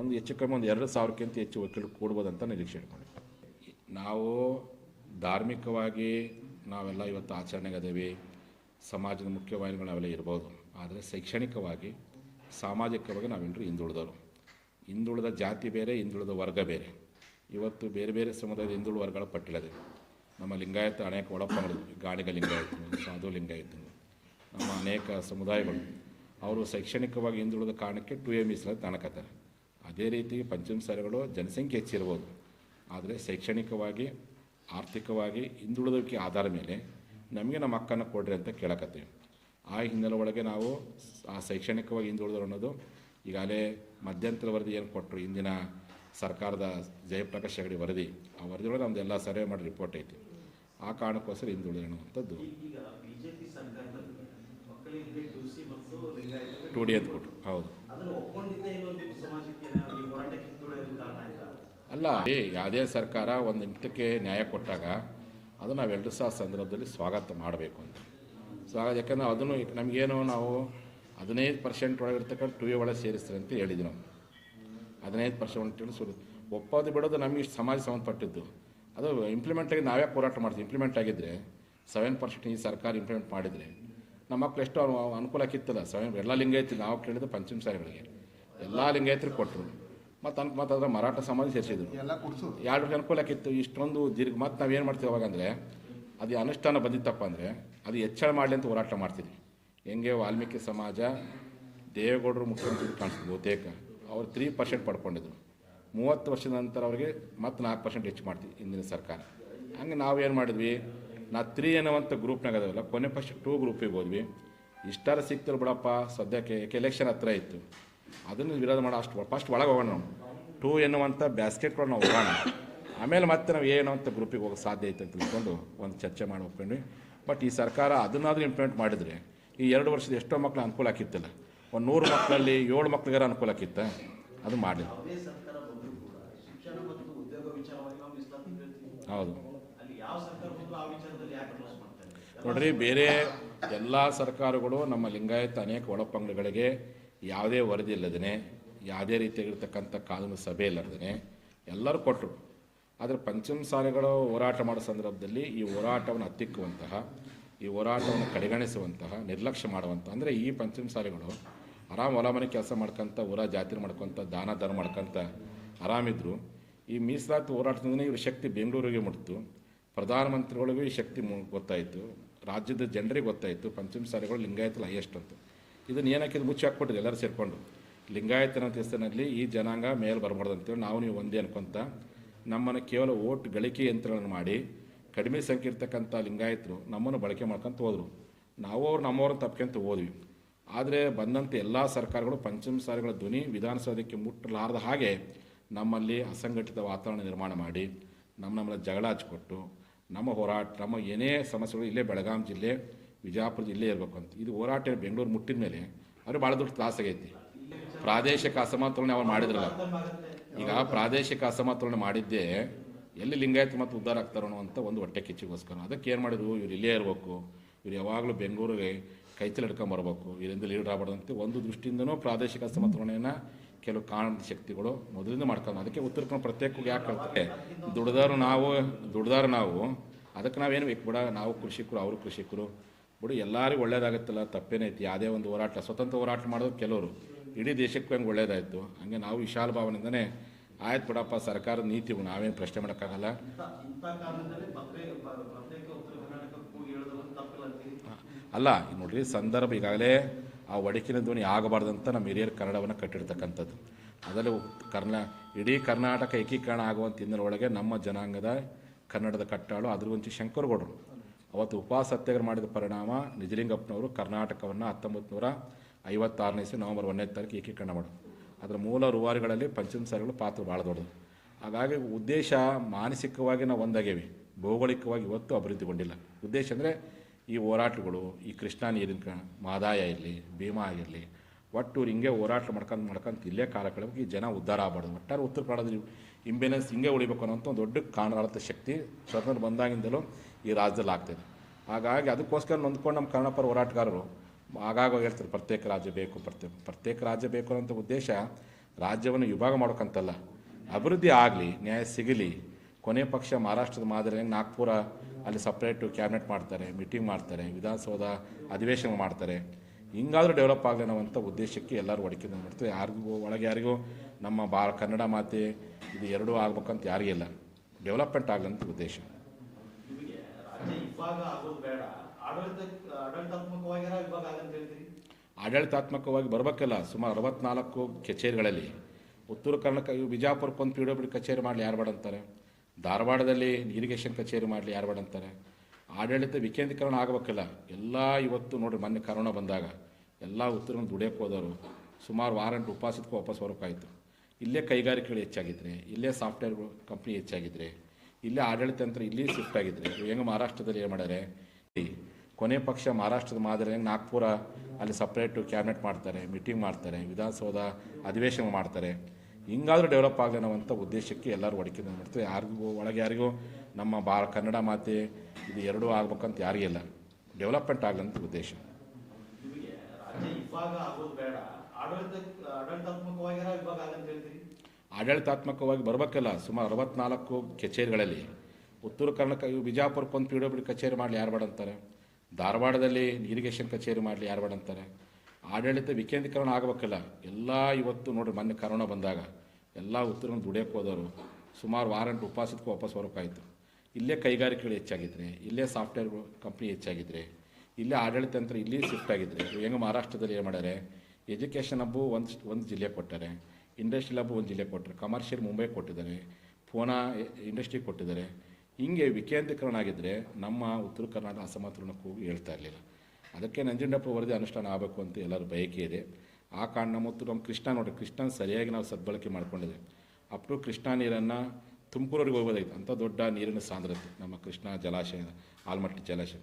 ಒಂದು ಹೆಚ್ಚು ಕಮ್ಮಿ ಒಂದು ಎರಡು ಸಾವಿರಕ್ಕಿಂತ ಹೆಚ್ಚು ವಕೀಲರು ಕೂಡ್ಬೋದಂತ ನಿರೀಕ್ಷೆ ಇಟ್ಕೊಂಡಿದ್ದೆ ನಾವು ಧಾರ್ಮಿಕವಾಗಿ ನಾವೆಲ್ಲ ಇವತ್ತು ಆಚರಣೆಗದೇವಿ, ಸಮಾಜದ ಮುಖ್ಯವಾಹಿನಿಗಳು ನಾವೆಲ್ಲ ಇರ್ಬೋದು. ಆದರೆ ಶೈಕ್ಷಣಿಕವಾಗಿ, ಸಾಮಾಜಿಕವಾಗಿ ನಾವೆಲ್ಲರೂ ಹಿಂದುಳಿದವರು. ಹಿಂದುಳಿದ ಜಾತಿ ಬೇರೆ, ಹಿಂದುಳಿದ ವರ್ಗ ಬೇರೆ. ಇವತ್ತು ಬೇರೆ ಬೇರೆ ಸಮುದಾಯದ ಹಿಂದುಳಿದ ವರ್ಗಗಳ ಪಟ್ಟಿಲದೆ. ನಮ್ಮ ಲಿಂಗಾಯತ ಅನೇಕ ಒಳಪಂಗಡಗಳು ಗಾಣಿಗ ಲಿಂಗಾಯತರು ಸಾಧು ಲಿಂಗಾಯತರು ನಮ್ಮ ಅನೇಕ ಸಮುದಾಯಗಳು. ಅವರು ಶೈಕ್ಷಣಿಕವಾಗಿ ಹಿಂದುಳಿದ ಕಾರಣಕ್ಕೆ ಟು ಎ ಮೀಸಲಾಗಿ ತಾಣಕತ್ತಾರೆ ಅದೇ ರೀತಿ ಪಂಚಮಸಾಲಿಗಳು ಜನಸಂಖ್ಯೆ ಹೆಚ್ಚಿರ್ಬೋದು. ಆದರೆ ಶೈಕ್ಷಣಿಕವಾಗಿ, ಆರ್ಥಿಕವಾಗಿ ಹಿಂದುಳಿದಕ್ಕೆ ಆಧಾರ ಮೇಲೆ ನಮಗೆ ನಮ್ಮ ಅಕ್ಕನ ಕೊಡ್ರಿ ಅಂತ ಕೇಳಕತ್ತೀವಿ. ಆ ಹಿನ್ನೆಲೆ ಒಳಗೆ ನಾವು ಆ ಶೈಕ್ಷಣಿಕವಾಗಿ ಹಿಂದುಳಿದ್ರು ಅನ್ನೋದು ಈಗಾಗಲೇ ಮಧ್ಯಂತರ ವರದಿ ಏನು ಕೊಟ್ಟರು ಇಂದಿನ ಸರ್ಕಾರದ ಜಯಪ್ರಕಾಶ್ ಹೆಗಡೆ ವರದಿ, ಆ ವರದಿಯೊಳಗೆ ನಮ್ಮದೆಲ್ಲ ಸರ್ವೆ ಮಾಡಿ ರಿಪೋರ್ಟ್ ಐತಿ. ಆ ಕಾರಣಕ್ಕೋಸ್ಕರ ಹಿಂದುಳಿದ ಅನ್ನುವಂಥದ್ದು. ಟು ಡಿ ಅಂತ ಕೊಟ್ಟರು ಹೌದು ಅಲ್ಲ ಏ ಯಾವುದೇ ಸರ್ಕಾರ ಒಂದು ನಿಮಿಷಕ್ಕೆ ನ್ಯಾಯ ಕೊಟ್ಟಾಗ ಅದು ನಾವೆಲ್ಲರೂ ಸಹ ಸಂದರ್ಭದಲ್ಲಿ ಸ್ವಾಗತ ಮಾಡಬೇಕು ಅಂತ. ಸ್ವಾಗತ ಯಾಕಂದರೆ ಅದನ್ನು ನಮಗೇನು ನಾವು ಹದಿನೈದು ಪರ್ಸೆಂಟ್ ಒಳಗಿರ್ತಕ್ಕಂಥ ಟು ಎ ಒಳಗೆ ಸೇರಿಸ್ತಾರೆ ಅಂತ ಹೇಳಿದ್ವಿ ನಾವು. ಹದಿನೈದು ಪರ್ಸೆಂಟ್ ಸುರು ಒಪ್ಪೋದು ಬಿಡೋದು ನಮಗೆ ಸಮಾಜ ಸಂಬಂಧಪಟ್ಟಿದ್ದು. ಅದು ಇಂಪ್ಲಿಮೆಂಟ್ ಆಗಿ ನಾವೇ ಹೋರಾಟ ಮಾಡ್ತೀವಿ. ಇಂಪ್ಲಿಮೆಂಟ್ ಆಗಿದ್ದರೆ ಸೆವೆನ್ ಪರ್ಸೆಂಟ್ ಈ ಸರ್ಕಾರ ಇಂಪ್ಲಿಮೆಂಟ್ ಮಾಡಿದರೆ ನಮ್ಮ ಮಕ್ಳು ಎಷ್ಟು ಅನುಕೂಲಕ್ಕಿತ್ತಲ್ಲ ಅನುಕೂಲ ಆಗಿತ್ತಲ್ಲ ಸೆವೆನ್ ಎಲ್ಲ ಲಿಂಗಾಯತಿ ನಾವು ಕೇಳಿದ್ದು ಪಂಚಮ ಸಾರಿಗಳಿಗೆ. ಎಲ್ಲ ಲಿಂಗಾಯತರಿಗೆ ಕೊಟ್ಟರು ಮತ್ತು ಅನ್ ಮತ್ತು ಅದರ ಮರಾಠ ಸಮಾಜ ಸೇರಿಸಿದ್ರು. ಎರಡು ಅನುಕೂಲಕ್ಕಿತ್ತು ಇಷ್ಟೊಂದು ದೀರ್ಘ ಮತ್ತು ನಾವು ಏನು ಮಾಡ್ತೀವಿ ಅವಾಗ ಅಂದರೆ ಅದು ಅನುಷ್ಠಾನ ಬಂದಿತ್ತಪ್ಪ ಅಂದರೆ ಅದು ಹೆಚ್ಚಳ ಮಾಡಲಿ ಅಂತ ಹೋರಾಟ ಮಾಡ್ತಿದ್ವಿ. ಹೆಂಗೆ ವಾಲ್ಮೀಕಿ ಸಮಾಜ ದೇವೇಗೌಡರು ಮುಖ್ಯಮಂತ್ರಿ ಕಾಣಿಸ್ತು ಬಹುತೇಕ. ಅವರು ತ್ರೀ ಪರ್ಸೆಂಟ್ ಪಡ್ಕೊಂಡಿದ್ರು. ಮೂವತ್ತು ವರ್ಷದ ನಂತರ ಅವರಿಗೆ ಮತ್ತು ನಾಲ್ಕು ಪರ್ಸೆಂಟ್ ಹೆಚ್ಚು ಮಾಡ್ತೀವಿ ಇಂದಿನ ಸರ್ಕಾರ. ಹಂಗೆ ನಾವು ಏನು ಮಾಡಿದ್ವಿ? ನಾ ತ್ರೀ ಅನ್ನುವಂಥ ಗ್ರೂಪ್ನಾಗ ಅದಾವಲ್ಲ ಕೊನೆ ಫಸ್ಟ್ ಟೂ ಗ್ರೂಪಿಗೆ ಹೋದ್ವಿ. ಇಷ್ಟಾರ ಸಿಕ್ತಿಲ್ಲ ಬಿಡಪ್ಪ ಸದ್ಯಕ್ಕೆ ಯಾಕೆ ಎಲೆಕ್ಷನ್ ಹತ್ರ ಇತ್ತು. ಅದನ್ನು ವಿರೋಧ ಮಾಡೋ ಅಷ್ಟು ಫಸ್ಟ್ ಒಳಗೆ ಹೋಗೋಣ ನಾವು. ಟೂ ಎನ್ನುವಂಥ ಬ್ಯಾಸ್ಕೆಟ್ಗಳು ನಾವು ಹೋಗೋಣ. ಆಮೇಲೆ ಮತ್ತೆ ನಾವು ಏನೋ ಅಂತ ಗ್ರೂಪಿಗೆ ಹೋಗೋಕೆ ಸಾಧ್ಯ ಐತೆ ಅಂತ ತಿಳ್ಕೊಂಡು ಒಂದು ಚರ್ಚೆ ಮಾಡಿ ಒಪ್ಕೊಂಡ್ವಿ ಬಟ್ ಈ ಸರ್ಕಾರ ಅದನ್ನಾದರೂ ಇಂಪ್ಲಿಮೆಂಟ್ ಮಾಡಿದರೆ ಈ ಎರಡು ವರ್ಷದ ಎಷ್ಟೋ ಮಕ್ಳು ಅನುಕೂಲ ಆಗಿತ್ತಲ್ಲ. ಒಂದು ನೂರು ಮಕ್ಕಳಲ್ಲಿ ಏಳು ಮಕ್ಳಿಗಾರ ಅನುಕೂಲ ಆಗಿತ್ತ. ಅದು ಮಾಡಲಿಲ್ಲ. ಯಾವುದೇ ಸರ್ಕಾರ ಬಂದರೂ ಕೂಡ ಶಿಕ್ಷಣ ಮತ್ತು ಉದ್ಯೋಗ ವಿಚಾರವಾಗಿ ನಾವು ಮೀಸಲಾತಿ ಹೇಳ್ತೀವಿ ಹೌದು ಅಲ್ಲಿ ಯಾವ ಸರ್ಕಾರ ಬಂದರೂ ಆ ವಿಚಾರದಲ್ಲಿ ಯಾಕೆ ಕ್ಲೋಸ್ ಮಾಡ್ತಾರೆ ನೋಡ್ರಿ, ಬೇರೆ ಎಲ್ಲ ಸರ್ಕಾರಗಳು ನಮ್ಮ ಲಿಂಗಾಯತ ಅನೇಕ ಒಳಪಂಗಡಗಳಿಗೆ ಯಾವುದೇ ವರದಿ ಇಲ್ಲದೇ ಯಾವುದೇ ರೀತಿಯಾಗಿರ್ತಕ್ಕಂಥ ಕಾನೂನು ಸಭೆ ಇಲ್ಲದೇ ಎಲ್ಲರೂ ಕೊಟ್ಟರು ಆದರೆ ಪಂಚಮ ಸಾಲೆಗಳು ಹೋರಾಟ ಮಾಡೋ ಸಂದರ್ಭದಲ್ಲಿ ಈ ಹೋರಾಟವನ್ನು ಹತ್ತಿಕ್ಕುವಂತಹ, ಈ ಹೋರಾಟವನ್ನು ಕಡೆಗಣಿಸುವಂತಹ, ನಿರ್ಲಕ್ಷ್ಯ ಮಾಡುವಂಥ ಅಂದರೆ ಈ ಪಂಚಮ ಸಾಲೆಗಳು ಆರಾಮ್ ಹೊಲ ಮನೆ ಕೆಲಸ ಮಾಡ್ಕೊಂತ, ಊರ ಜಾತ್ರೆ ಮಾಡ್ಕೊಂತ, ದಾನ ಧರ್ಮ ಮಾಡ್ಕೊಂತ ಆರಾಮಿದ್ರು. ಈ ಮೀಸಲಾತಿ ಹೋರಾಟದಿಂದ ಇವ್ರ ಶಕ್ತಿ ಬೆಂಗಳೂರಿಗೆ ಮುಟ್ತು. ಪ್ರಧಾನಮಂತ್ರಿಗಳಿಗೂ ಈ ಶಕ್ತಿ ಗೊತ್ತಾಯಿತು. ರಾಜ್ಯದ ಜನರಿಗೆ ಗೊತ್ತಾಯಿತು, ಪಂಚಮ ಸಾರಿಗಳು ಲಿಂಗಾಯತಲ್ಲಿ ಹೈಯೆಸ್ಟ್ ಅಂತ. ಇದನ್ನು ಏನಕ್ಕೆ ಇದು ಮುಚ್ಚಿ ಹಾಕ್ಬಿಟ್ಟಿದೆ ಎಲ್ಲರೂ ಸೇರಿಕೊಂಡು. ಲಿಂಗಾಯತನ ಹೆಸರಿನಲ್ಲಿ ಈ ಜನಾಂಗ ಮೇಲೆ ಬರಬಾರ್ದು ಅಂತೇಳಿ ನಾವು ನೀವು ಒಂದೇ ಅನ್ಕೊಂತ, ನಮ್ಮನ್ನು ಕೇವಲ ಓಟ್ ಗಳಿಕೆ ಯಂತ್ರಗಳನ್ನು ಮಾಡಿ, ಕಡಿಮೆ ಸಂಖ್ಯೆ ಇರ್ತಕ್ಕಂಥ ಲಿಂಗಾಯತರು ನಮ್ಮನ್ನು ಬಳಕೆ ಮಾಡ್ಕೊಂತ ಹೋದರು. ನಾವು ಅವ್ರು ನಮ್ಮವ್ರನ್ನ ತಪ್ಕೊಂತ ಹೋದ್ವಿ. ಆದರೆ ಬಂದಂಥ ಎಲ್ಲ ಸರ್ಕಾರಗಳು ಪಂಚಮ ಸಾರಿಗಳ ಧ್ವನಿ ವಿಧಾನಸೌಧಕ್ಕೆ ಮುಟ್ಟಲಾರದ ಹಾಗೆ ನಮ್ಮಲ್ಲಿ ಅಸಂಘಟಿತ ವಾತಾವರಣ ನಿರ್ಮಾಣ ಮಾಡಿ ನಮ್ಮ ನಮ್ಮಲ್ಲಿ ಜಗಳ ಹಚ್ಕೊಟ್ಟು ನಮ್ಮ ಹೋರಾಟ, ನಮ್ಮ ಏನೇ ಸಮಸ್ಯೆಗಳು ಇಲ್ಲೇ ಬೆಳಗಾಂ ಜಿಲ್ಲೆ ವಿಜಯಪುರ ಜಿಲ್ಲೆ ಇರಬೇಕು ಅಂತ. ಇದು ಹೋರಾಟ ಬೆಂಗಳೂರು ಮುಟ್ಟಿದ ಮೇಲೆ ಅವ್ರಿಗೆ ಭಾಳ ದೊಡ್ಡ ಆಗೈತಿ. ಪ್ರಾದೇಶಿಕ ಅಸಮತೋಲನೆ ಅವ್ರು ಮಾಡಿದ್ರಲ್ಲ. ಈಗ ಪ್ರಾದೇಶಿಕ ಅಸಮತೋಲನೆ ಮಾಡಿದ್ದೇ ಎಲ್ಲಿ ಲಿಂಗಾಯತ ಮತ್ತು ಉದ್ಧಾರ ಆಗ್ತಾರೋ ಅಂತ ಒಂದು ಹೊಟ್ಟೆ ಕಿಚ್ಚಿಗೋಸ್ಕರ. ಅದಕ್ಕೆ ಏನು ಮಾಡಿದ್ರು? ಇವ್ರು ಇಲ್ಲೇ ಇರಬೇಕು. ಇವ್ರು ಯಾವಾಗಲೂ ಬೆಂಗಳೂರಿಗೆ ಕೈತಲ್ಲಿ ಹಿಡ್ಕೊಂಬರ್ಬೇಕು ಇದರಿಂದ ಲೀಡರ್ ಅಂತ ಒಂದು ದೃಷ್ಟಿಯಿಂದನೂ ಪ್ರಾದೇಶಿಕ ಅಸಮತೋಲನೆಯನ್ನು ಕೆಲವು ಕಾರಣದ ಶಕ್ತಿಗಳು ಮೊದಲಿಂದ ಮಾಡ್ಕೊಂಡು ಅದಕ್ಕೆ ಉತ್ತರ ಕನ್ನಡ ಪ್ರತ್ಯೇಕವಾಗಿ ಯಾಕೆ ಕಳ್ತಾರೆ ದುಡ್ದಾರು ನಾವು ದುಡ್ದಾರು ನಾವು. ಅದಕ್ಕೆ ನಾವೇನು ಬೇಕು ಬಿಡ? ನಾವು ಕೃಷಿಕರು, ಅವರು ಕೃಷಿಕರು. ಬಿಡು, ಎಲ್ಲರಿಗೂ ಒಳ್ಳೇದಾಗುತ್ತಲ್ಲ ತಪ್ಪೇನೈತಿ ಯಾವುದೇ ಒಂದು ಹೋರಾಟ, ಸ್ವತಂತ್ರ ಹೋರಾಟ ಮಾಡೋದು ಕೆಲವರು. ಇಡೀ ದೇಶಕ್ಕೂ ಹೆಂಗೆ ಒಳ್ಳೇದಾಯಿತು? ಹಂಗೆ ನಾವು ವಿಶಾಲ ಭಾವನೆಯಿಂದನೇ ಆಯ್ತು ಬಿಡಪ್ಪ, ಸರ್ಕಾರದ ನೀತಿಗಳು ನಾವೇನು ಪ್ರಶ್ನೆ ಮಾಡೋಕ್ಕಾಗಲ್ಲ. ಅಲ್ಲ ನೋಡ್ರಿ, ಸಂದರ್ಭ ಈಗಾಗಲೇ ಆ ಒಡಕಿನ ಧ್ವನಿ ಆಗಬಾರ್ದಂತ ನಮ್ಮ ಹಿರಿಯರು ಕನ್ನಡವನ್ನು ಕಟ್ಟಿರ್ತಕ್ಕಂಥದ್ದು. ಅದರಲ್ಲಿ ಕರ್ನಾ, ಇಡೀ ಕರ್ನಾಟಕ ಏಕೀಕರಣ ಆಗುವಂಥ ಹಿನ್ನೆಲೆಯೊಳಗೆ ನಮ್ಮ ಜನಾಂಗದ ಕನ್ನಡದ ಕಟ್ಟಾಳು ಅದ್ರವಂಚಿ ಶಂಕರಗೌಡರು. ಅವತ್ತು ಉಪವಾಸ ಸತ್ಯಾಗ್ರಹ ಮಾಡಿದ ಪರಿಣಾಮ ನಿಜಲಿಂಗಪ್ಪನವರು ಕರ್ನಾಟಕವನ್ನು ಹತ್ತೊಂಬತ್ತು ನೂರ ಐವತ್ತಾರನೇ ಇಸ್ವಿ ನವೆಂಬರ್ ಒಂದನೇ ತಾರೀಕು ಏಕೀಕರಣ ಮಾಡೋದು. ಅದರ ಮೂಲ ರೂವಾರಿಗಳಲ್ಲಿ ಪಂಚಮ ಸಾರಿಗಳ ಪಾತ್ರ ಭಾಳ ದೊಡ್ಡದು. ಹಾಗಾಗಿ ಉದ್ದೇಶ ಮಾನಸಿಕವಾಗಿ ನಾವು ಒಂದಾಗೇವಿ ಭೌಗೋಳಿಕವಾಗಿ ಇವತ್ತು ಅಭಿವೃದ್ಧಿಗೊಂಡಿಲ್ಲ. ಉದ್ದೇಶ ಅಂದರೆ ಈ ಹೋರಾಟಗಳು, ಈ ಕೃಷ್ಣಾ ನೀರಿನ ಮಾದಾಯ ಇರಲಿ, ಭೀಮಾ ಆಗಿರಲಿ ಒಟ್ಟು ಹಿಂಗೆ ಹೋರಾಟ ಮಾಡ್ಕೊಂಡು ಮಾಡ್ಕೊಂತ ಇಲ್ಲೇ ಕಾಲ ಜನ ಉದ್ಧಾರ ಆಗಬಾರ್ದು. ಒಟ್ಟಾರೆ ಉತ್ತರ ಕನ್ನಡದಲ್ಲಿ ಇಂಬೆನೆನ್ಸ್ ಹಿಂಗೆ ಉಳಿಬೇಕು ಅನ್ನೋಂಥ ಒಂದು ದೊಡ್ಡ ಕಾರಣಗಳಂಥ ಶಕ್ತಿ ಸ್ವತಂತ್ರ ಬಂದಾಗಿಂದಲೂ ಈ ರಾಜ್ಯದಲ್ಲಿ ಆಗ್ತಿದೆ. ಹಾಗಾಗಿ ಅದಕ್ಕೋಸ್ಕರ ನೊಂದ್ಕೊಂಡು ನಮ್ಮ ಕನ್ನಡ ಹೋರಾಟಗಾರರು ಆಗಾಗ ಹೇಳ್ತಾರೆ, ಪ್ರತ್ಯೇಕ ರಾಜ್ಯ ಬೇಕು ಪ್ರತ್ಯೇಕ ಪ್ರತ್ಯೇಕ ರಾಜ್ಯ ಬೇಕು ಅನ್ನೋಂಥ ಉದ್ದೇಶ ರಾಜ್ಯವನ್ನು ವಿಭಾಗ ಮಾಡೋಕ್ಕಂತಲ್ಲ ಅಭಿವೃದ್ಧಿ ಆಗಲಿ, ನ್ಯಾಯ ಸಿಗಲಿ, ಕೊನೆ ಪಕ್ಷ ಮಹಾರಾಷ್ಟ್ರದ ಮಾದರಿ ನಾಗ್ಪುರ ಅಲ್ಲಿ ಸಪ್ರೇಟು ಕ್ಯಾಬಿನೆಟ್ ಮಾಡ್ತಾರೆ ಮೀಟಿಂಗ್ ಮಾಡ್ತಾರೆ ವಿಧಾನಸೌಧ ಅಧಿವೇಶನ ಮಾಡ್ತಾರೆ. ಹಿಂಗಾದರೂ ಡೆವಲಪ್ ಆಗಲಿ ಅನ್ನೋವಂಥ ಉದ್ದೇಶಕ್ಕೆ ಎಲ್ಲರೂ ಒಡಕೆ ಮಾಡ್ತಾರೆ ಯಾರಿಗೂ ಒಳಗೆ ಯಾರಿಗೂ ನಮ್ಮ ಬಾ ಕನ್ನಡ ಮಾತೆ ಇದು ಎರಡೂ ಆಗ್ಬೇಕಂತ ಯಾರಿಗಿಲ್ಲ ಡೆವಲಪ್ಮೆಂಟ್ ಆಗಲಿ ಅಂತ ಉದ್ದೇಶ ಆಡಳಿತಾತ್ಮಕವಾಗಿ ಬರಬೇಕಲ್ಲ ಸುಮಾರು ಅರವತ್ನಾಲ್ಕು ಕಚೇರಿಗಳಲ್ಲಿ. ಉತ್ತರ ಕರ್ನಾಟಕ ಬಿಜಾಪುರಕ್ಕೊಂದು ಪಿ ಡಬ್ಲ್ಯೂ ಕಚೇರಿ ಮಾಡಲಿ ಯಾರು ಬೇಡ ಅಂತಾರೆ. ಧಾರವಾಡದಲ್ಲಿ ಇರಿಗೇಷನ್ ಕಚೇರಿ ಮಾಡಲಿ ಯಾರು ಅಂತಾರೆ. ಆಡಳಿತ ವಿಕೇಂದ್ರೀಕರಣ ಆಗಬೇಕಲ್ಲ. ಎಲ್ಲ ಇವತ್ತು ನೋಡಿರಿ ಮೊನ್ನೆ ಕರೋನಾ ಬಂದಾಗ ಎಲ್ಲ ಉತ್ತರ ದುಡಿಯೋಕೆ ಹೋದವರು ಸುಮಾರು ವಾರಂಟ್ ಉಪವಾಸಕ್ಕೆ ವಾಪಸ್ ಬರೋಕ್ಕಾಯಿತು ಇಲ್ಲೇ ಕೈಗಾರಿಕೆಗಳು ಹೆಚ್ಚಾಗಿದ್ರೆ, ಇಲ್ಲೇ ಸಾಫ್ಟ್ವೇರ್ ಕಂಪ್ನಿ ಹೆಚ್ಚಾಗಿದ್ರೆ, ಇಲ್ಲೇ ಆಡಳಿತ ಯಂತ್ರ ಇಲ್ಲಿ ಶಿಫ್ಟ್ ಆಗಿದ್ರೆ ಇವಾಗ ಹೆಂಗೆ ಮಹಾರಾಷ್ಟ್ರದಲ್ಲಿ ಏನು ಮಾಡ್ಯಾರೆ? ಕೊನೆ ಪಕ್ಷ ಮಹಾರಾಷ್ಟ್ರದ ಮಾದರಿ ನಾಗ್ಪುರ ಅಲ್ಲಿ ಸಪ್ರೇಟು ಕ್ಯಾಬಿನೆಟ್ ಮಾಡ್ತಾರೆ ಮೀಟಿಂಗ್ ಮಾಡ್ತಾರೆ, ವಿಧಾನಸೌಧ ಅಧಿವೇಶನ ಮಾಡ್ತಾರೆ. ಹಿಂಗಾದ್ರೂ ಡೆವಲಪ್ ಆಗಲಿ ಅನ್ನೋವಂಥ ಉದ್ದೇಶಕ್ಕೆ ಎಲ್ಲರೂ ಒಡಕೆ ಮಾಡ್ತೀವಿ ಯಾರಿಗೂ ಒಳಗೆ ಯಾರಿಗೂ ನಮ್ಮ ಬಾ ಕನ್ನಡ ಮಾತೆ ಇದು ಎರಡೂ ಆಗ್ಬೇಕಂತ ಯಾರಿಗಿಲ್ಲ ಡೆವಲಪ್ಮೆಂಟ್ ಆಗಲಿ ಅಂತ ಉದ್ದೇಶ. ಆಡಳಿತಾತ್ಮಕವಾಗಿ ಬರಬೇಕಲ್ಲ. ಸುಮಾರು ಅರವತ್ನಾಲ್ಕು ಕಚೇರಿಗಳಲ್ಲಿ. ಉತ್ತರ ಕರ್ನಾಟಕ ಇವು ಬಿಜಾಪುರಕ್ಕೆ ಒಂದು ಪಿ ಡಬ್ಲ್ಯೂ ಕಚೇರಿ ಮಾಡಲಿ ಯಾರು ಬೇಡ ಅಂತಾರೆ. ಧಾರವಾಡದಲ್ಲಿ ಇರಿಗೇಷನ್ ಕಚೇರಿ ಮಾಡಲಿ ಯಾರು ಬೇಡ ಅಂತಾರೆ. ಆಡಳಿತ ವಿಕೇಂದ್ರೀಕರಣ ಆಗಬೇಕಲ್ಲ, ಎಲ್ಲ ಇವತ್ತು ನೋಡಿರಿ ಮೊನ್ನೆ ಕರೋನಾ ಬಂದಾಗ, ಎಲ್ಲ ಉತ್ತರ ದುಡಿಯೋಕೆ ಹೋದವರು, ಸುಮಾರು ವಾರಂಟ್ ಉಪವಾಸಕ್ಕೆ ವಾಪಸ್ ಬರೋಕ್ಕಾಯಿತು ಇಲ್ಲೇ ಕೈಗಾರಿಕೆಗಳು ಹೆಚ್ಚಾಗಿದ್ರೆ, ಇಲ್ಲೇ ಸಾಫ್ಟ್ವೇರ್ ಕಂಪ್ನಿ ಹೆಚ್ಚಾಗಿದ್ರೆ, ಇಲ್ಲೇ ಆಡಳಿತ ತಂತ್ರ ಇಲ್ಲಿ ಶಿಫ್ಟ್ ಇವಾಗ ಹೆಂಗೆ ಮಹಾರಾಷ್ಟ್ರದಲ್ಲಿ ಏನು ಮಾಡ್ಯಾರೆ ಎಜುಕೇಷನ್ ಹಬ್ಬು ಒಂದು ಒಂದು ಜಿಲ್ಲೆ ಕೊಟ್ಟಾರೆ ಇಂಡಸ್ಟ್ರಿಯಲ್ ಹಬ್ಬು ಒಂದು ಜಿಲ್ಲೆ ಕೊಟ್ಟರೆ ಕಮರ್ಷಿಯಲ್ ಮುಂಬೈ ಕೊಟ್ಟಿದ್ದಾರೆ ಫೋನಾ ಇಂಡಸ್ಟ್ರಿ ಕೊಟ್ಟಿದ್ದಾರೆ. ಹಿಂಗೆ ವಿಕೇಂದ್ರೀಕರಣ ಆಗಿದ್ದರೆ ನಮ್ಮ ಉತ್ತರ ಕರ್ನಾಟಕ ಅಸಮತೋಲನಕ್ಕೂ ಹೇಳ್ತಾ ಇರಲಿಲ್ಲ. ಅದಕ್ಕೆ ನಂಜುಂಡಪ್ಪ ವರದಿ ಅನುಷ್ಠಾನ ಆಗಬೇಕು ಅಂತ ಎಲ್ಲರೂ ಬಯಕೆ ಇದೆ. ಆ ಕಾರಣ ಮತ್ತು ನಮ್ಮ ಕೃಷ್ಣ ನೋಡಿ ಕೃಷ್ಣ ಸರಿಯಾಗಿ ನಾವು ಸದ್ಬಳಕೆ ಮಾಡ್ಕೊಂಡಿದೆ. ಅಪ್ ಟು ಕೃಷ್ಣಾ ನೀರನ್ನು ತುಮಕೂರವರೆಗೆ ಹೋಗೋದಾಯಿತು ಅಂಥ ದೊಡ್ಡ ನೀರಿನ ಸಾಂದ್ರತೆ ನಮ್ಮ ಕೃಷ್ಣ ಜಲಾಶಯ ಆಲ್ಮಟ್ಟಿ ಜಲಾಶಯ.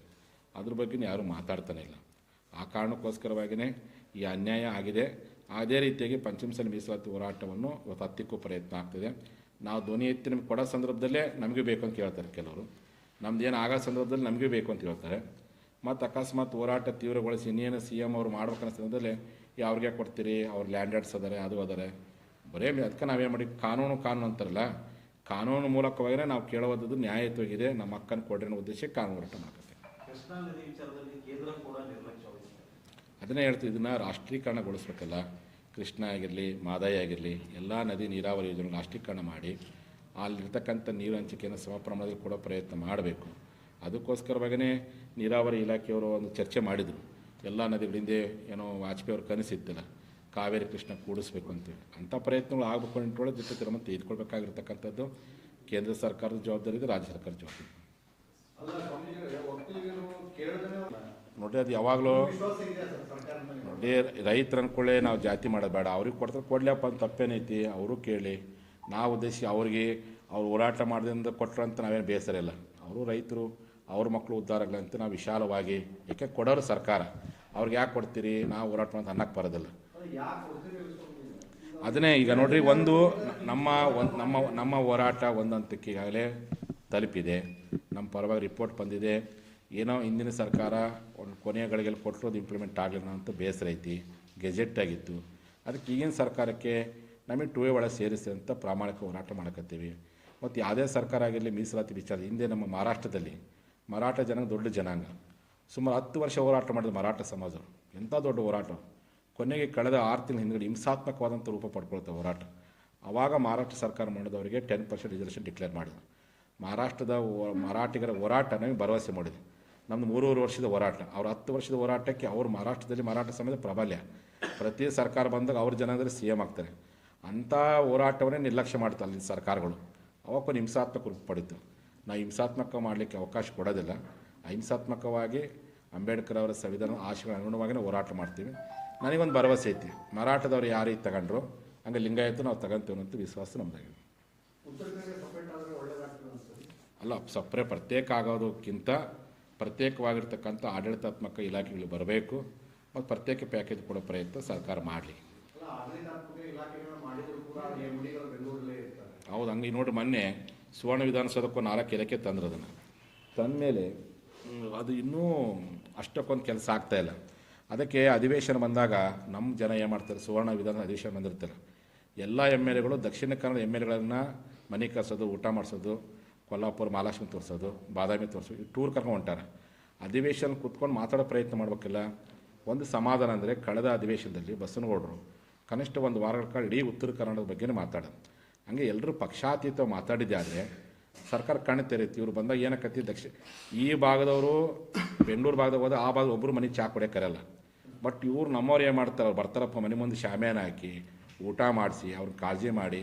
ಅದ್ರ ಬಗ್ಗೆ ಯಾರೂ ಮಾತಾಡ್ತಾನೆ ಇಲ್ಲ. ಆ ಕಾರಣಕ್ಕೋಸ್ಕರವಾಗಿಯೇ ಈ ಅನ್ಯಾಯ ಆಗಿದೆ. ಅದೇ ರೀತಿಯಾಗಿ ಪಂಚಮಸಲಿ ಮೀಸಲಾತಿ ಹೋರಾಟವನ್ನು ಹತ್ತಿಕ್ಕೂ ಪ್ರಯತ್ನ ಆಗ್ತಿದೆ. ನಾವು ಧ್ವನಿ ಎತ್ತಿ ನಮ್ಗೆ ಕೊಡೋ ಸಂದರ್ಭದಲ್ಲೇ ನಮಗೂ ಬೇಕು ಅಂತ ಹೇಳ್ತಾರೆ ಕೆಲವರು. ನಮ್ದು ಏನು ಆಗೋ ಸಂದರ್ಭದಲ್ಲಿ ನಮಗೂ ಬೇಕು ಅಂತ ಹೇಳ್ತಾರೆ. ಮತ್ತು ಅಕಸ್ಮಾತ್ ಹೋರಾಟ ತೀವ್ರಗೊಳಿಸಿ ಇನ್ನೇನು ಸಿ ಎಂ ಅವ್ರು ಮಾಡ್ಬೇಕನ್ನೋ ಸಂದರ್ಭದಲ್ಲಿ ಅವ್ರಿಗೆ ಕೊಡ್ತೀರಿ? ಅವ್ರು ಲ್ಯಾಂಡರ್ಸ್ ಅದಾರೆ ಅದು ಅದಾರೆ. ಬರೇ ಅದಕ್ಕೆ ನಾವೇನು ಮಾಡಿ ಕಾನೂನು ಕಾನೂನು ಅಂತಾರಲ್ಲ ಕಾನೂನು ಮೂಲಕವಾಗಿನೇ ನಾವು ಕೇಳುವಂಥದ್ದು ನ್ಯಾಯಯುತವಾಗಿದೆ ನಮ್ಮ ಅಕ್ಕನ ಕೊಡ್ರಿ ಅನ್ನೋ ಉದ್ದೇಶಕ್ಕೆ ಕಾನೂನು ಹೋರಾಟ ಮಾಡ್ತೀವಿ ಅದನ್ನೇ ಹೇಳ್ತೀವಿ ಇದನ್ನು ರಾಷ್ಟ್ರೀಕರಣಗೊಳಿಸ್ಬೇಕಲ್ಲ ಕೃಷ್ಣ ಆಗಿರಲಿ ಮಾದಾಯಿ ಆಗಿರಲಿ ಎಲ್ಲ ನದಿ ನೀರಾವರಿ ಯೋಜನೆ ರಾಷ್ಟ್ರೀಕರಣ ಮಾಡಿ ಅಲ್ಲಿರ್ತಕ್ಕಂಥ ನೀರು ಹಂಚಿಕೆಯನ್ನು ಸಮ ಪ್ರಮಾಣದಲ್ಲಿ ಕೊಡೋ ಪ್ರಯತ್ನ ಮಾಡಬೇಕು. ಅದಕ್ಕೋಸ್ಕರವಾಗಿಯೇ ನೀರಾವರಿ ಇಲಾಖೆಯವರು ಒಂದು ಚರ್ಚೆ ಮಾಡಿದರು. ಎಲ್ಲ ನದಿಗಳಿಂದ ಏನೋ ವಾಜಪೇಯಿ ಅವ್ರ ಕನಸಿತ್ತಲ್ಲ ಕಾವೇರಿ ಕೃಷ್ಣ ಕೂಡಿಸ್ಬೇಕು ಅಂತೇಳಿ ಅಂಥ ಪ್ರಯತ್ನಗಳು ಆಗಬೇಕು ಅಂತೇಳಿ ಜೊತೆ ಕ್ರಮ ತೆಗೆದುಕೊಳ್ಬೇಕಾಗಿರ್ತಕ್ಕಂಥದ್ದು ಕೇಂದ್ರ ಸರ್ಕಾರದ ಜವಾಬ್ದಾರಿ ಇದೆ ರಾಜ್ಯ ಸರ್ಕಾರದ ಜವಾಬ್ದಾರಿ ನೋಡಿ ಅದು ಯಾವಾಗಲೂ ನೋಡಿ ರೈತರ ಅನ್ಕೊಳ್ಳೆ ನಾವು ಜಾತಿ ಮಾಡೋದು ಬೇಡ ಅವ್ರಿಗೆ ಕೊಡ್ತಾರೆ ಕೊಡ್ಲಪ್ಪ ಅಂತ ತಪ್ಪೇನೈತಿ ಅವರು ಕೇಳಿ. ನಾವು ಉದ್ದೇಶ ಅವ್ರಿಗೆ ಅವ್ರು ಹೋರಾಟ ಮಾಡ್ದಿಂದ ಕೊಟ್ಟರು ಅಂತ ನಾವೇನು ಬೇಸರ ಇಲ್ಲ. ಅವರು ರೈತರು ಅವ್ರ ಮಕ್ಕಳು ಉದ್ಧಾರ ಆಗಲಿ ಅಂತ ನಾವು ವಿಶಾಲವಾಗಿ, ಏಕೆ ಕೊಡೋರು ಸರ್ಕಾರ. ಅವ್ರಿಗೆ ಯಾಕೆ ಕೊಡ್ತೀರಿ? ನಾವು ಹೋರಾಟ ಅಂತ ಅನ್ನಕ್ಕೆ ಬರೋದಿಲ್ಲ? ಅದನ್ನೇ ಈಗ ನೋಡ್ರಿ, ಒಂದು ನಮ್ಮ ಒಂದು ನಮ್ಮ ನಮ್ಮ ಹೋರಾಟ ಒಂದು ಹಂತಕ್ಕೆ ಈಗಾಗಲೇ ತಲುಪಿದೆ. ನಮ್ಮ ಪರವಾಗಿ ರಿಪೋರ್ಟ್ ಬಂದಿದೆ. ಏನೋ ಹಿಂದಿನ ಸರ್ಕಾರ ಒಂದು ಕೊನೆಯ ಗಳಿಗೆಲ್ಲಿ ಕೊಟ್ಟರು ಅದು ಇಂಪ್ಲಿಮೆಂಟ್ ಆಗಲಿಲ್ಲ ಅಂತ ಬೇಸರ ಐತಿ, ಗೆಜೆಟ್ ಆಗಿತ್ತು. ಅದಕ್ಕೆ ಈಗಿನ ಸರ್ಕಾರಕ್ಕೆ ನಮಗೆ ಟೂ ಒಳಗೆ ಸೇರಿಸಿ ಅಂತ ಪ್ರಾಮಾಣಿಕ ಹೋರಾಟ ಮಾಡಕತ್ತೀವಿ. ಮತ್ತು ಯಾವುದೇ ಸರ್ಕಾರ ಆಗಿರಲಿ, ಮೀಸಲಾತಿ ವಿಚಾರ ಹಿಂದೆ ನಮ್ಮ ಮಹಾರಾಷ್ಟ್ರದಲ್ಲಿ ಮರಾಠ ಜನ ದೊಡ್ಡ ಜನಾಂಗ. ಸುಮಾರು ಹತ್ತು ವರ್ಷ ಹೋರಾಟ ಮಾಡಿದ ಮರಾಠ ಸಮಾಜ. ಎಂಥ ದೊಡ್ಡ ಹೋರಾಟ? ಕೊನೆಗೆ ಕಳೆದ ಆರು ತಿಂಗಳ ಹಿಂದ್ಗಡೆ ಹಿಂಸಾತ್ಮಕವಾದಂಥ ರೂಪ ಪಡ್ಕೊಳ್ತಾ ಹೋರಾಟ. ಆವಾಗ ಮಹಾರಾಷ್ಟ್ರ ಸರ್ಕಾರ ಮಾಡಿದವರಿಗೆ ಟೆನ್ ಪರ್ಸೆಂಟ್ ರಿಸರ್ವೇಷನ್ ಡಿಕ್ಲೇರ್ ಮಾಡಿದ್ರು ಮಹಾರಾಷ್ಟ್ರದ ಮರಾಠಿಗರ ಹೋರಾಟ ನಮಗೆ ಭರವಸೆ ಮಾಡಿದೆ. ನಮ್ಮದು ಮೂರುವರೆ ವರ್ಷದ ಹೋರಾಟ. ಅವ್ರ ಹತ್ತು ವರ್ಷದ ಹೋರಾಟಕ್ಕೆ ಅವರು ಮಹಾರಾಷ್ಟ್ರದಲ್ಲಿ ಮರಾಠ ಸಮಾಜ ಪ್ರಾಬಲ್ಯ. ಪ್ರತಿ ಸರ್ಕಾರ ಬಂದಾಗ ಅವ್ರ ಜನಾಂಗದಲ್ಲಿ ಸಿ ಎಂ ಆಗ್ತಾರೆ. ಅಂಥ ಹೋರಾಟವನ್ನೇ ನಿರ್ಲಕ್ಷ್ಯ ಮಾಡ್ತಾರೆ ಅಲ್ಲಿ ಸರ್ಕಾರಗಳು. ಅವಕ್ಕೊಂದು ಹಿಂಸಾತ್ಮಕ ರೂಪ ಪಡಿತು. ನಾವು ಹಿಂಸಾತ್ಮಕ ಮಾಡಲಿಕ್ಕೆ ಅವಕಾಶ ಕೊಡೋದಿಲ್ಲ. ಅಹಿಂಸಾತ್ಮಕವಾಗಿ ಅಂಬೇಡ್ಕರ್ ಅವರ ಸಂವಿಧಾನ ಆಶಯಗಳ ನಾವು ಹೋರಾಟ ಮಾಡ್ತೀವಿ. ನನಗೊಂದು ಭರವಸೆ ಐತಿ. ಮರಾಠದವ್ರು ಯಾರು ಇದು ತಗೊಂಡ್ರು? ಹಂಗೆ ಲಿಂಗಾಯತ ನಾವು ತಗೊಂತೀವಿ ಅಂತ ವಿಶ್ವಾಸ ನಮ್ಮದಾಗಿದೆ ಅಲ್ಲ ಸಪ್ರೇ ಪ್ರತ್ಯೇಕ ಆಗೋದಕ್ಕಿಂತ ಪ್ರತ್ಯೇಕವಾಗಿರ್ತಕ್ಕಂಥ ಆಡಳಿತಾತ್ಮಕ ಇಲಾಖೆಗಳು ಬರಬೇಕು. ಮತ್ತು ಪ್ರತ್ಯೇಕ ಪ್ಯಾಕೇಜ್ ಕೊಡೋ ಪ್ರಯತ್ನ ಸರ್ಕಾರ ಮಾಡಲಿ. ಹೌದು ಹಂಗೆ ನೋಡಿ ಮೊನ್ನೆ ಸುವರ್ಣ ವಿಧಾನಸೌಧಕ್ಕೂ ನಾಲ್ಕು ಇಲಾಖೆ ತಂದ್ರೆ ಅದನ್ನು. ತಂದಮೇಲೆ ಅದು ಇನ್ನೂ ಅಷ್ಟಕ್ಕೊಂದು ಕೆಲಸ ಆಗ್ತಾಯಿಲ್ಲ ಅದಕ್ಕೆ ಅಧಿವೇಶನ ಬಂದಾಗ ನಮ್ಮ ಜನ ಏನು ಮಾಡ್ತಾರೆ, ಸುವರ್ಣ ವಿಧಾನ ಅಧಿವೇಶನ ಬಂದಿರ್ತಾರೆ. ಎಲ್ಲ ಎಂ ಎಲ್ ಎಗಳು ದಕ್ಷಿಣ ಕನ್ನಡ ಎಂ ಎಲ್ ಎಗಳನ್ನು ಮನೆ ಕರ್ಸೋದು, ಊಟ ಮಾಡಿಸೋದು, ಕೊಲ್ಲಾಪುರ ಮಹಾಲಕ್ಷ್ಮಿ ತೋರಿಸೋದು, ಬಾದಾಮಿ ತೋರಿಸೋದು ಈ ಟೂರ್ ಕರ್ಕೊಂಡು ಹೊಂಟಾರೆ. ಅಧಿವೇಶನ ಕೂತ್ಕೊಂಡು ಮಾತಾಡೋ ಪ್ರಯತ್ನ ಮಾಡಬೇಕಿಲ್ಲ. ಒಂದು ಸಮಾಧಾನ ಅಂದರೆ, ಕಳೆದ ಅಧಿವೇಶನದಲ್ಲಿ ಬಸನಗೌಡರು ಕನಿಷ್ಠ ಒಂದು ವಾರಗಳ ಕಾಲ ಇಡೀ ಉತ್ತರ ಕನ್ನಡದ ಬಗ್ಗೆನೇ ಮಾತಾಡೋದು. ಹಂಗೆ ಎಲ್ಲರೂ ಪಕ್ಷಾತೀತ ಮಾತಾಡಿದ್ದಾದ್ರೆ ಸರ್ಕಾರ ಕಣ್ಣು ಇವ್ರು ಬಂದಾಗ ಏನಕ್ಕತ್ತಿ ದಕ್ಷಿಣ ಈ ಭಾಗದವರು ಬೆಂಗಳೂರು ಭಾಗದಾಗ ಹೋದ ಆ ಭಾಗದ ಒಬ್ಬರು ಮನೆ ಚಾ ಕುಡಿಯೋಕೆ ಕರೆಯಲ್ಲ. ಬಟ್ ಇವ್ರು ನಮ್ಮವ್ರು ಏನು ಮಾಡ್ತಾರೆ, ಅವ್ರು ಬರ್ತಾರಪ್ಪ ಮನೆ ಮುಂದೆ ಶಾಮಿಯಾನ ಹಾಕಿ, ಊಟ ಮಾಡಿಸಿ ಅವ್ರ ಕಾಳಜಿ ಮಾಡಿ,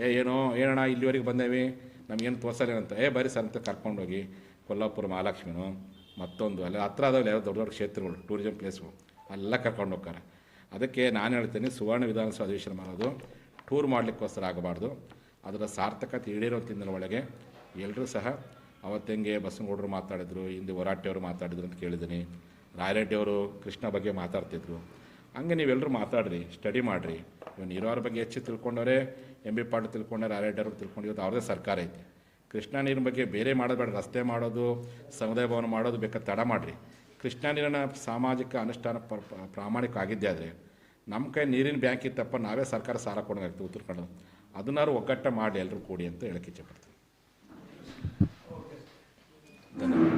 ಏ, ಏನೋ, ಏನಣ್ಣ, ಇಲ್ಲಿವರೆಗೆ ಬಂದೇವಿ, ನಮಗೇನು ತೋರ್ಸಲ್ಲೇನಂತ ಏ ಬರೀ ಸರ್ ಅಂತ ಕರ್ಕೊಂಡೋಗಿ ಕೊಲ್ಲಾಪುರ ಮಹಾಲಕ್ಷ್ಮಿನೋ ಮತ್ತೊಂದು ಅಲ್ಲಿ, ಹತ್ರ ಅದಾವಲ್ಲ ಯಾರೋ ದೊಡ್ಡ ದೊಡ್ಡ ಕ್ಷೇತ್ರಗಳು, ಟೂರಿಸಂ ಪ್ಲೇಸ್ಗಳು ಎಲ್ಲ ಕರ್ಕೊಂಡು ಹೋಗ್ತಾರೆ. ಅದಕ್ಕೆ ನಾನು ಹೇಳ್ತೀನಿ, ಸುವರ್ಣ ವಿಧಾನಸಭಾ ಅಧಿವೇಶನ ಮಾಡೋದು ಟೂರ್ ಮಾಡಲಿಕ್ಕೋಸ್ಕರ ಆಗಬಾರ್ದು. ಅದರ ಸಾರ್ಥಕತೆ ಈಡೇರೋ ತಿಂಗಳ ಒಳಗೆ ಎಲ್ಲರೂ ಸಹ ಅವತ್ತಂಗೆ ಬಸವನಗೌಡರು ಮಾತಾಡಿದರು, ಹಿಂದೆ ಹೊರಾಟಿಯವರು ಮಾತಾಡಿದ್ರು ಅಂತ ಕೇಳಿದ್ದೀನಿ. ರಾಯರೆಡ್ಡಿಯವರು ಕೃಷ್ಣ ಬಗ್ಗೆ ಮಾತಾಡ್ತಿದ್ರು. ಹಂಗೆ ನೀವೆಲ್ಲರೂ ಮಾತಾಡ್ರಿ ಸ್ಟಡಿ ಮಾಡಿರಿ. ಇವನು ಇರೋರ ಬಗ್ಗೆ ಹೆಚ್ಚು ತಿಳ್ಕೊಂಡವರೇ ಎಂ ಬಿ ಪಾಟೀಲ್ ತಿಳ್ಕೊಂಡಾರೆ ರಾಯರೆಡ್ಡಿ ಅವರು ತಿಳ್ಕೊಂಡು, ಇವತ್ತು ಅವ್ರದ್ದೇ ಸರ್ಕಾರ ಐತಿ. ಕೃಷ್ಣ ನೀರಿನ ಬಗ್ಗೆ ಬೇರೆ ಮಾಡಬೇಡ ರಸ್ತೆ ಮಾಡೋದು, ಸಮುದಾಯ ಭವನ ಮಾಡೋದು ಬೇಕಾದ್ರೆ ತಡ ಮಾಡಿರಿ. ಕೃಷ್ಣ ನೀರಿನ ಸಾಮಾಜಿಕ ಅನುಷ್ಠಾನ ಪ್ರ- ಪ್ರ- ಪ್ರಾಮಾಣಿಕ ಆಗಿದ್ದೆ ಆದರೆ ನಮ್ಮ ಕೈ ನೀರಿನ ಬ್ಯಾಂಕ್ ಇತ್ತಪ್ಪ, ನಾವೇ ಸರ್ಕಾರ ಸಾಲ ಕೊಡೋದಾಗ್ತದೆ ಉತ್ತರ ಕನ್ನಡ. ಅದನ್ನಾರು ಒಗ್ಗಟ್ಟ ಮಾಡಿ ಎಲ್ಲರೂ ಕೂಡಿ ಅಂತ ಹೇಳಕ್ಕೆ ಇಚ್ಛೆಪಡ್ತೀನಿ ಧನ್ಯವಾದ.